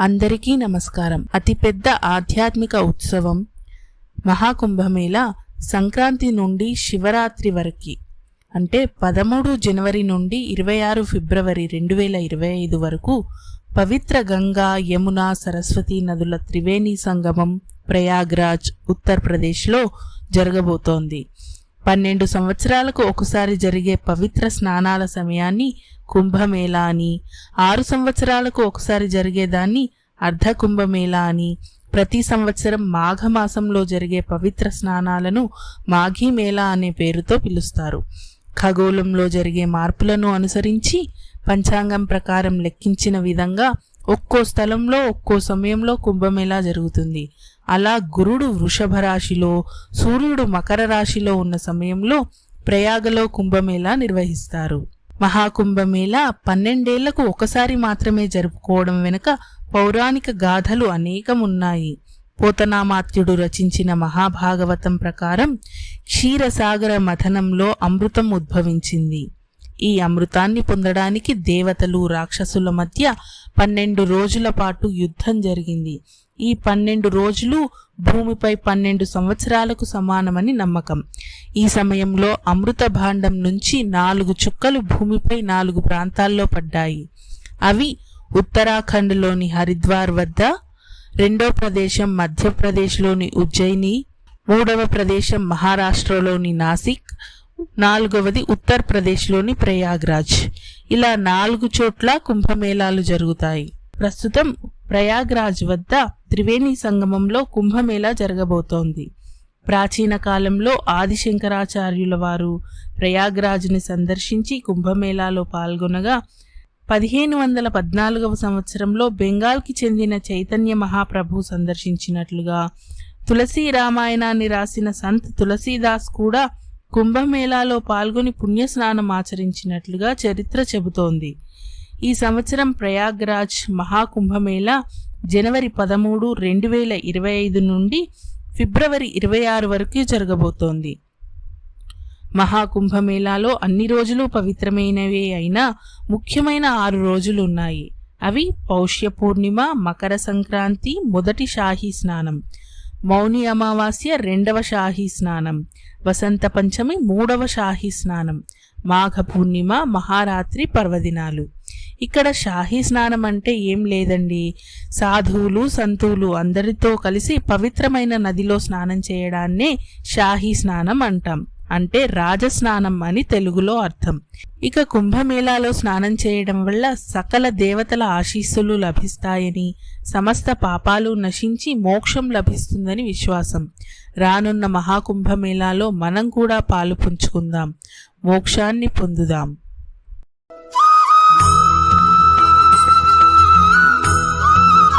అందరికీ నమస్కారం. అతిపెద్ద ఆధ్యాత్మిక ఉత్సవం మహాకుంభమేళ సంక్రాంతి నుండి శివరాత్రి వరకు. అంటే పదమూడు జనవరి నుండి ఇరవై ఆరు ఫిబ్రవరి రెండు వేల ఇరవై ఐదు వరకు పవిత్ర గంగా యమున సరస్వతి నదుల త్రివేణి సంగమం ప్రయాగ్రాజ్ ఉత్తరప్రదేశ్లో జరగబోతోంది. పన్నెండు సంవత్సరాలకు ఒకసారి జరిగే పవిత్ర స్నానాల సమయాన్ని కుంభమేళా అని ఆరు సంవత్సరాలకు ఒకసారి జరిగేదాన్ని అర్ధ కుంభమేళా అని ప్రతి సంవత్సరం మాఘమాసంలో జరిగే పవిత్ర స్నానాలను మాఘీమేళా అనే పేరుతో పిలుస్తారు. ఖగోళంలో జరిగే మార్పులను అనుసరించి పంచాంగం ప్రకారం లెక్కించిన విధంగా ఒక్కో స్థలంలో ఒక్కో సమయంలో కుంభమేళా జరుగుతుంది. అలా గురుడు వృషభ రాశిలో సూర్యుడు మకర రాశిలో ఉన్న సమయంలో ప్రయాగలో కుంభమేళా నిర్వహిస్తారు. మహాకుంభమేళా పన్నెండేళ్ళకు ఒకసారి మాత్రమే జరుపుకోవడం వెనుక పౌరాణిక గాథలు అనేకం ఉన్నాయి పోతనామాత్యుడు రచించిన మహాభాగవతం ప్రకారం క్షీరసాగర మథనంలో అమృతం ఉద్భవించింది. ఈ అమృతాన్ని పొందడానికి దేవతలు రాక్షసుల మధ్య పన్నెండు రోజుల పాటు యుద్ధం జరిగింది. ఈ పన్నెండు రోజులు భూమిపై పన్నెండు సంవత్సరాలకు సమానమని నమ్మకం. ఈ సమయంలో అమృత భాండం నుంచి నాలుగు చుక్కలు భూమిపై నాలుగు ప్రాంతాల్లో పడ్డాయి. అవి ఉత్తరాఖండ్లోని హరిద్వార్ వద్ద రెండో ప్రదేశం మధ్యప్రదేశ్లోని ఉజ్జయిని మూడవ ప్రదేశం మహారాష్ట్రలోని నాసిక్ నాలుగవది ఉత్తరప్రదేశ్లోని ప్రయాగ్రాజ్. ఇలా నాలుగు చోట్ల కుంభమేళాలు జరుగుతాయి. ప్రస్తుతం ప్రయాగ్రాజ్ వద్ద త్రివేణి సంగమంలో కుంభమేళా జరగబోతోంది. ప్రాచీన కాలంలో ఆదిశంకరాచార్యుల వారు ప్రయాగ్రాజ్ని సందర్శించి కుంభమేళాలో పాల్గొనగా పదిహేను వందల పద్నాలుగవ సంవత్సరంలో బెంగాల్కి చెందిన చైతన్య మహాప్రభు సందర్శించినట్లుగా తులసీ రామాయణాన్ని రాసిన సంత్ తులసీదాస్ కూడా కుంభమేళాలో పాల్గొని పుణ్యస్నానం ఆచరించినట్లుగా చరిత్ర చెబుతోంది. ఈ సంవత్సరం ప్రయాగ్రాజ్ మహాకుంభమేళా జనవరి పదమూడు రెండు వేల ఇరవై ఐదు నుండి ఫిబ్రవరి ఇరవై ఆరు వరకు జరగబోతోంది. మహాకుంభమేళాలో అన్ని రోజులు పవిత్రమైనవే అయినా ముఖ్యమైన ఆరు రోజులు ఉన్నాయి. అవి పౌష్య పూర్ణిమ మకర సంక్రాంతి మొదటి షాహీ స్నానం మౌని అమావాస్య రెండవ షాహీ స్నానం వసంత పంచమి మూడవ షాహీ స్నానం మాఘ పూర్ణిమ మహారాత్రి పర్వదినాలు. ఇక్కడ షాహీ స్నానం అంటే ఏం లేదండి. సాధువులు సంతువులు అందరితో కలిసి పవిత్రమైన నదిలో స్నానం చేయడాన్నే షాహీ స్నానం అంటాం. అంటే రాజస్నానం అని తెలుగులో అర్థం. ఇక కుంభమేళాలో స్నానం చేయడం వల్ల సకల దేవతల ఆశీస్సులు లభిస్తాయని సమస్త పాపాలు నశించి మోక్షం లభిస్తుందని విశ్వాసం. రానున్న మహాకుంభమేళాలో మనం కూడా పాలు పుంజుకుందాం. మోక్షాన్ని పొందుదాం.